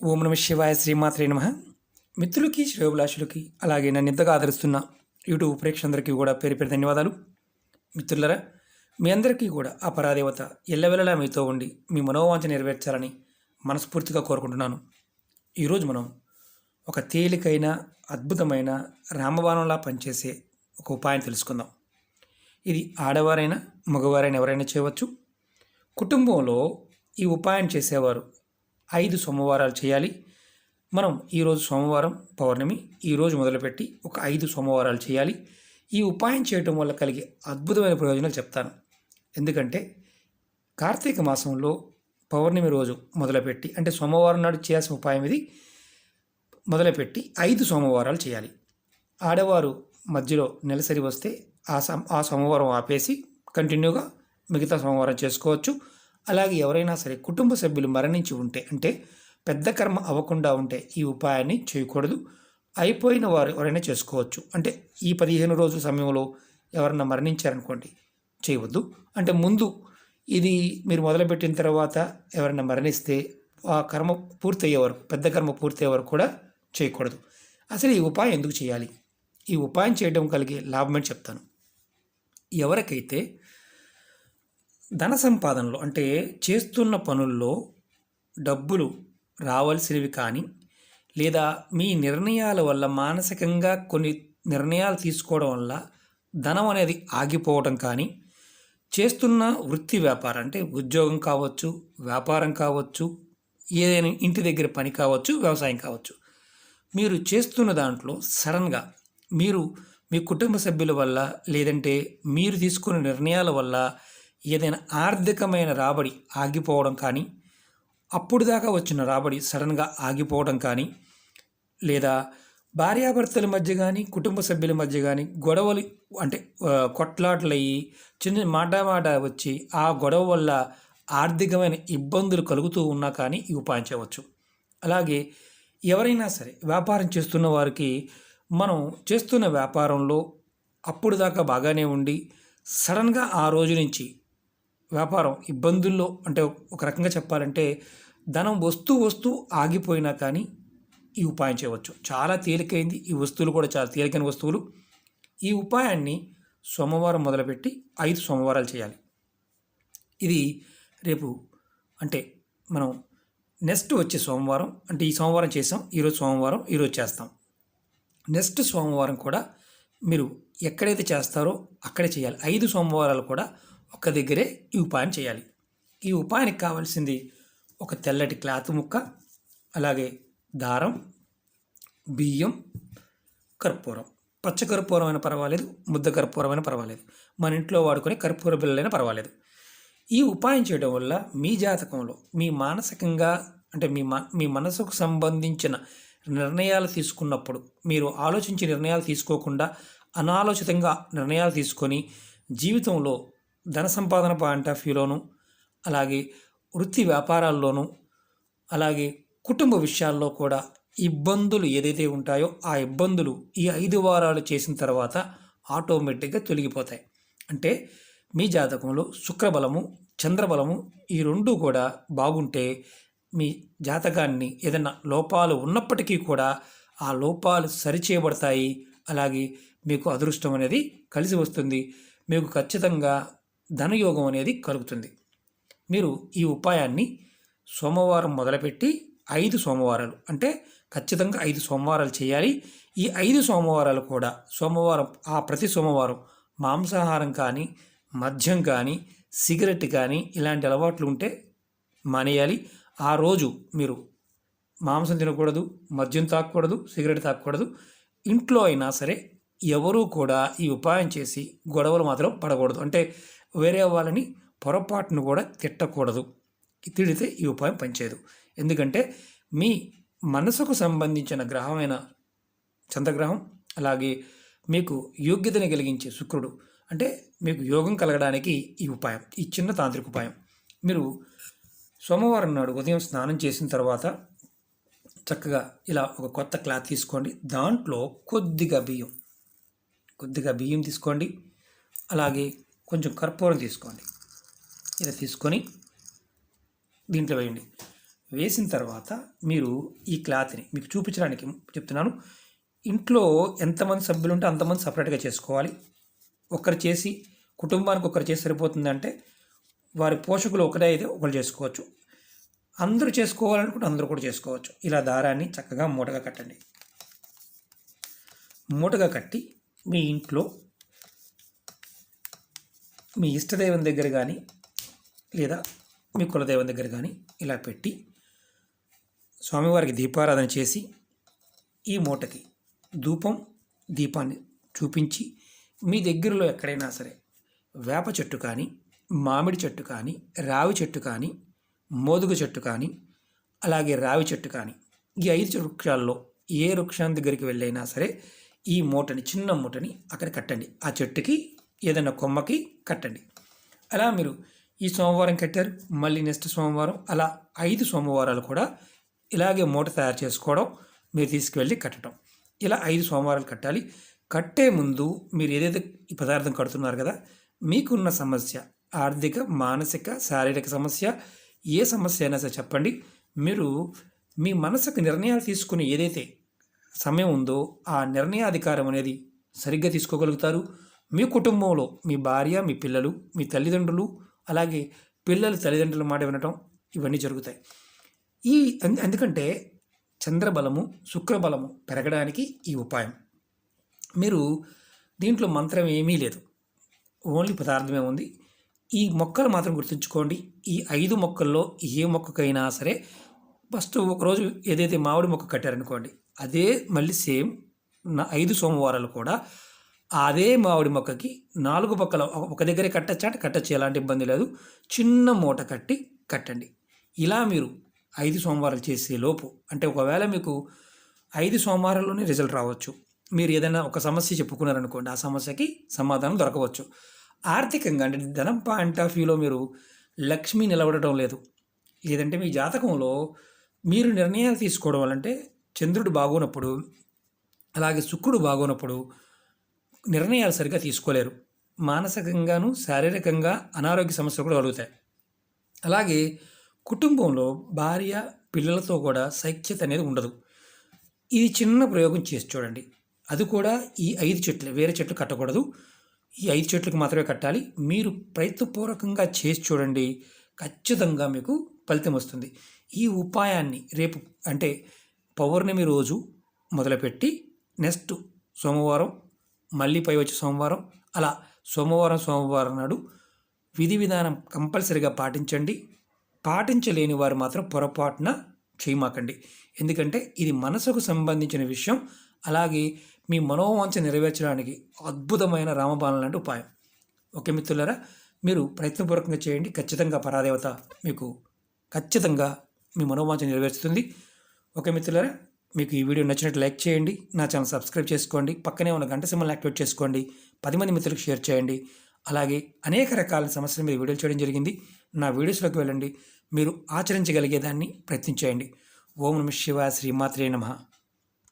ఓం నమ శివాయ శ్రీమాత్రే నమ. మిత్రులకి శ్రేయోభిలాషులకి అలాగే నన్ను ఇంతగా ఆదరిస్తున్న యూట్యూబ్ ప్రేక్షకులందరికీ కూడా పేరు పేరు ధన్యవాదాలు. మిత్రులరా మీ అందరికీ కూడా ఆ పరాదేవత ఎల్లవెల్లలా మీతో ఉండి మీ మనోవాంఛ నెరవేర్చాలని మనస్ఫూర్తిగా కోరుకుంటున్నాను. ఈరోజు మనం ఒక తేలికైన అద్భుతమైన రామబాణంలా పనిచేసే ఒక ఉపాయం తెలుసుకుందాం. ఇది ఆడవారైనా మగవారైనా ఎవరైనా చేయవచ్చు. కుటుంబంలో ఈ ఉపాయం చేసేవారు ఐదు సోమవారాలు చేయాలి. మనం ఈరోజు సోమవారం పౌర్ణమి ఈరోజు మొదలుపెట్టి ఒక ఐదు సోమవారాలు చేయాలి. ఈ ఉపాయం చేయటం వల్ల కలిగే అద్భుతమైన ప్రయోజనాలు చెప్తాను. ఎందుకంటే కార్తీక మాసంలో పౌర్ణమి రోజు మొదలుపెట్టి అంటే సోమవారం నాడు చేయాల్సిన ఉపాయం ఇది. మొదలుపెట్టి ఐదు సోమవారాలు చేయాలి. ఆడవారు మధ్యలో నెలసరి వస్తే ఆ సం ఆ సోమవారం ఆపేసి కంటిన్యూగా మిగతా సోమవారం చేసుకోవచ్చు. అలాగే ఎవరైనా సరే కుటుంబ సభ్యులు మరణించి ఉంటే అంటే పెద్ద కర్మ అవ్వకుండా ఉంటే ఈ ఉపాయాన్ని చేయకూడదు. అయిపోయిన వారు ఎవరైనా చేసుకోవచ్చు. అంటే ఈ పదిహేను రోజుల సమయంలో ఎవరన్నా మరణించారనుకోండి చేయవద్దు. అంటే ముందు ఇది మీరు మొదలుపెట్టిన తర్వాత ఎవరైనా మరణిస్తే ఆ కర్మ పూర్తయ్యే వరకు పెద్ద కర్మ పూర్తయ్యే వరకు కూడా చేయకూడదు. అసలు ఈ ఉపాయం ఎందుకు చేయాలి? ఈ ఉపాయం చేయడం కలిగే లాభం అని చెప్తాను. ఎవరికైతే ధన సంపాదనలో అంటే చేస్తున్న పనుల్లో డబ్బులు రావాల్సినవి కానీ లేదా మీ నిర్ణయాల వల్ల మానసికంగా కొన్ని నిర్ణయాలు తీసుకోవడం వల్ల ధనం అనేది ఆగిపోవడం కానీ చేస్తున్న వృత్తి వ్యాపారం అంటే ఉద్యోగం కావచ్చు వ్యాపారం కావచ్చు ఏదైనా ఇంటి దగ్గర పని కావచ్చు వ్యవసాయం కావచ్చు. మీరు చేస్తున్న దాంట్లో సడన్గా మీరు మీ కుటుంబ సభ్యుల వల్ల లేదంటే మీరు తీసుకున్న నిర్ణయాల వల్ల ఏదైనా ఆర్థికమైన రాబడి ఆగిపోవడం కానీ అప్పుడు దాకా వచ్చిన రాబడి సడన్గా ఆగిపోవడం కానీ లేదా భార్యాభర్తల మధ్య కానీ కుటుంబ సభ్యుల మధ్య కానీ గొడవలు అంటే ఆ, కొట్లాటలు అయ్యి చిన్న మాట మాట వచ్చి ఆ గొడవ వల్ల ఆర్థికమైన ఇబ్బందులు కలుగుతూ ఉన్నా కానీ ఇవి ఉపాయం అలాగే ఎవరైనా సరే వ్యాపారం చేస్తున్న వారికి మనం చేస్తున్న వ్యాపారంలో అప్పుడు దాకా బాగానే ఉండి సడన్గా ఆ రోజు నుంచి వ్యాపారం ఇబ్బందుల్లో అంటే ఒక రకంగా చెప్పాలంటే ధనం వస్తూ వస్తూ ఆగిపోయినా కానీ ఈ ఉపాయం చేయవచ్చు. చాలా తేలికైంది. ఈ వస్తువులు కూడా చాలా తేలికైన వస్తువులు. ఈ ఉపాయాన్ని సోమవారం మొదలుపెట్టి ఐదు సోమవారాలు చేయాలి. ఇది రేపు అంటే మనం నెక్స్ట్ వచ్చే సోమవారం అంటే ఈ సోమవారం చేసాం ఈరోజు సోమవారం ఈరోజు చేస్తాం. నెక్స్ట్ సోమవారం కూడా మీరు ఎక్కడైతే చేస్తారో అక్కడే చేయాలి. ఐదు సోమవారాలు కూడా ఒక దగ్గరే ఈ ఉపాయం చేయాలి. ఈ ఉపాయానికి కావాల్సింది ఒక తెల్లటి క్లాత్ ముక్క అలాగే దారం బియ్యం కర్పూరం. పచ్చ కర్పూరం అయినా పర్వాలేదు ముద్ద కర్పూరం అయినా పర్వాలేదు. మన ఇంట్లో వాడుకునే కర్పూర బిళ్ళైనా పర్వాలేదు. ఈ ఉపాయం చేయడం వల్ల మీ జాతకంలో మీ మానసికంగా అంటే మీ మ మీ మనసుకు సంబంధించిన నిర్ణయాలు తీసుకున్నప్పుడు మీరు ఆలోచించి నిర్ణయాలు తీసుకోకుండా అనాలోచితంగా నిర్ణయాలు తీసుకొని జీవితంలో ధన సంపాదన పాయింట్ ఆఫ్ వ్యూలోను అలాగే వృత్తి వ్యాపారాల్లోనూ అలాగే కుటుంబ విషయాల్లో కూడా ఇబ్బందులు ఏదైతే ఉంటాయో ఆ ఇబ్బందులు ఈ ఐదు వారాలు చేసిన తర్వాత ఆటోమేటిక్గా తొలగిపోతాయి. అంటే మీ జాతకంలో శుక్రబలము చంద్రబలము ఈ రెండు కూడా బాగుంటే మీ జాతకాన్ని ఏదైనా లోపాలు ఉన్నప్పటికీ కూడా ఆ లోపాలు సరిచేయబడతాయి. అలాగే మీకు అదృష్టం అనేది కలిసి వస్తుంది. మీకు ఖచ్చితంగా ధనయోగం అనేది కలుగుతుంది. మీరు ఈ ఉపాయాన్ని సోమవారం మొదలుపెట్టి ఐదు సోమవారాలు అంటే ఖచ్చితంగా ఐదు సోమవారాలు చేయాలి. ఈ ఐదు సోమవారాలు కూడా సోమవారం ఆ ప్రతి సోమవారం మాంసాహారం కానీ మద్యం కానీ సిగరెట్ కానీ ఇలాంటి అలవాట్లు ఉంటే మానేయాలి. ఆ రోజు మీరు మాంసం తినకూడదు మద్యం తాకూడదు సిగరెట్ తాకూడదు. ఇంట్లో అయినా సరే ఎవరూ కూడా ఈ ఉపాయం చేసి గొడవలు మాత్రం పడకూడదు. అంటే వేరే వాళ్ళని పొరపాటును కూడా తిట్టకూడదు. తిడితే ఈ ఉపాయం పనిచేయదు. ఎందుకంటే మీ మనసుకు సంబంధించిన గ్రహమైన చంద్రగ్రహం అలాగే మీకు యోగ్యతని కలిగించే శుక్రుడు అంటే మీకు యోగం కలగడానికి ఈ ఉపాయం ఈ చిన్న తాంత్రిక ఉపాయం. మీరు సోమవారం నాడు ఉదయం స్నానం చేసిన తర్వాత చక్కగా ఇలా ఒక కొత్త క్లాత్ తీసుకోండి. దాంట్లో కొద్దిగా బియ్యం కొద్దిగా బియ్యం తీసుకోండి. అలాగే కొంచెం కర్పూరం తీసుకోండి. ఇలా తీసుకొని దీంట్లో వేయండి. వేసిన తర్వాత మీరు ఈ క్లాత్ని మీకు చూపించడానికి చెప్తున్నాను. ఇంట్లో ఎంతమంది సభ్యులు ఉంటే అంతమంది సపరేట్గా చేసుకోవాలి. ఒకరు చేసి కుటుంబానికి ఒకరు చేసి సరిపోతుందంటే వారి పోషకులు ఒకటే అయితే ఒకరు చేసుకోవచ్చు. అందరూ చేసుకోవాలనుకుంటే అందరూ కూడా చేసుకోవచ్చు. ఇలా దారాన్ని చక్కగా మూటగా కట్టండి. మూటగా కట్టి మీ ఇంట్లో మీ ఇష్టదైవం దగ్గర కానీ లేదా మీ కులదైవం దగ్గర కానీ ఇలా పెట్టి స్వామివారికి దీపారాధన చేసి ఈ మూటకి ధూపం దీపాన్ని చూపించి మీ దగ్గరలో ఎక్కడైనా సరే వేప చెట్టు కానీ మామిడి చెట్టు కానీ రావి చెట్టు కానీ మోదుగు చెట్టు కానీ అలాగే రావి చెట్టు కానీ ఈ ఐదు వృక్షాల్లో ఏ వృక్షాన్ని దగ్గరికి వెళ్ళైనా సరే ఈ మూటని చిన్న మూటని అక్కడ కట్టండి. ఆ చెట్టుకి ఏదైనా కొమ్మకి కట్టండి. అలా మీరు ఈ సోమవారం కట్టారు మళ్ళీ నెక్స్ట్ సోమవారం అలా ఐదు సోమవారాలు కూడా ఇలాగే మూట తయారు చేసుకోవడం మీరు తీసుకువెళ్ళి కట్టడం. ఇలా ఐదు సోమవారాలు కట్టాలి. కట్టే ముందు మీరు ఏదైతే ఈ పదార్థం కడుతున్నారు కదా మీకున్న సమస్య ఆర్థిక మానసిక శారీరక సమస్య ఏ సమస్య అయినా సరే చెప్పండి. మీరు మీ మనసుకు నిర్ణయాలు తీసుకునే ఏదైతే సమయం ఉందో ఆ నిర్ణయాధికారం అనేది సరిగ్గా తీసుకోగలుగుతారు. మీ కుటుంబంలో మీ భార్య మీ పిల్లలు మీ తల్లిదండ్రులు అలాగే పిల్లలు తల్లిదండ్రుల మాట వినటం ఇవన్నీ జరుగుతాయి. ఈ ఎందుకంటే చంద్రబలము శుక్రబలము పెరగడానికి ఈ ఉపాయం. మీరు దీంట్లో మంత్రం ఏమీ లేదు. ఓన్లీ పదార్థమే ఉంది. ఈ మొక్కలు మాత్రం గుర్తుంచుకోండి. ఈ ఐదు మొక్కల్లో ఏ మొక్కకైనా సరే ఫస్ట్ ఒకరోజు ఏదైతే మామిడి మొక్క కట్టారనుకోండి అదే మళ్ళీ సేమ్ నా ఐదు సోమవారాలు కూడా అదే మామిడి మొక్కకి నాలుగు పక్కల ఒక- దగ్గరే కట్టచ్చా అంటే కట్టచ్చు ఎలాంటి ఇబ్బంది లేదు. చిన్న మూట కట్టి కట్టండి. ఇలా మీరు ఐదు సోమవారాలు చేసే లోపు అంటే ఒకవేళ మీకు ఐదు సోమవారాల్లోనే రిజల్ట్ రావచ్చు. మీరు ఏదైనా ఒక సమస్య చెప్పుకున్నారనుకోండి ఆ సమస్యకి సమాధానం దొరకవచ్చు. ఆర్థికంగా అంటే ధనం పాయింట్ ఆఫ్ వ్యూలో మీరు లక్ష్మి నిలబడటం లేదు. లేదంటే మీ జాతకంలో మీరు నిర్ణయాలు తీసుకోవడం వల్లంటే చంద్రుడు బాగోనప్పుడు అలాగే శుక్రుడు బాగోనప్పుడు నిర్ణయాలు సరిగ్గా తీసుకోలేరు. మానసికంగాను శారీరకంగా అనారోగ్య సమస్యలు కూడా కలుగుతాయి. అలాగే కుటుంబంలో భార్య పిల్లలతో కూడా సైక్యత అనేది ఉండదు. ఇది చిన్న ప్రయోగం చేసి చూడండి. అది కూడా ఈ ఐదు చెట్లు వేరే చెట్లు కట్టకూడదు. ఈ ఐదు చెట్లకు మాత్రమే కట్టాలి. మీరు ప్రయత్నపూర్వకంగా చేసి చూడండి. ఖచ్చితంగా మీకు ఫలితం వస్తుంది. ఈ ఉపాయాన్ని రేపు అంటే పౌర్ణమి రోజు మొదలుపెట్టి నెక్స్ట్ సోమవారం మళ్ళీ పై వచ్చే సోమవారం అలా సోమవారం సోమవారం నాడు విధి విధానం కంపల్సరిగా పాటించండి. పాటించలేని వారు మాత్రం పొరపాటున చేయమాకండి. ఎందుకంటే ఇది మనసుకు సంబంధించిన విషయం. అలాగే మీ మనోవాంఛ నెరవేర్చడానికి అద్భుతమైన రామబాణం లాంటి ఉపాయం. ఓకే మిత్రులారా మీరు ప్రయత్నపూర్వకంగా చేయండి. ఖచ్చితంగా పరాదేవత మీకు ఖచ్చితంగా మీ మనోవాంఛ నెరవేర్చుతుంది. ఓకే మిత్రులారా మీకు ఈ వీడియో నచ్చినట్టు లైక్ చేయండి నా ఛానల్ సబ్స్క్రైబ్ చేసుకోండి పక్కనే ఉన్న గంట సింబల్ని యాక్టివేట్ చేసుకోండి పది మంది మిత్రులకు షేర్ చేయండి. అలాగే అనేక రకాల సమస్యలు మీరు వీడియోలు చేయడం జరిగింది. నా వీడియోస్లోకి వెళ్ళండి. మీరు ఆచరించగలిగేదాన్ని ప్రయత్నించేయండి. ఓం నమ శివ శ్రీమాత్రే నమః.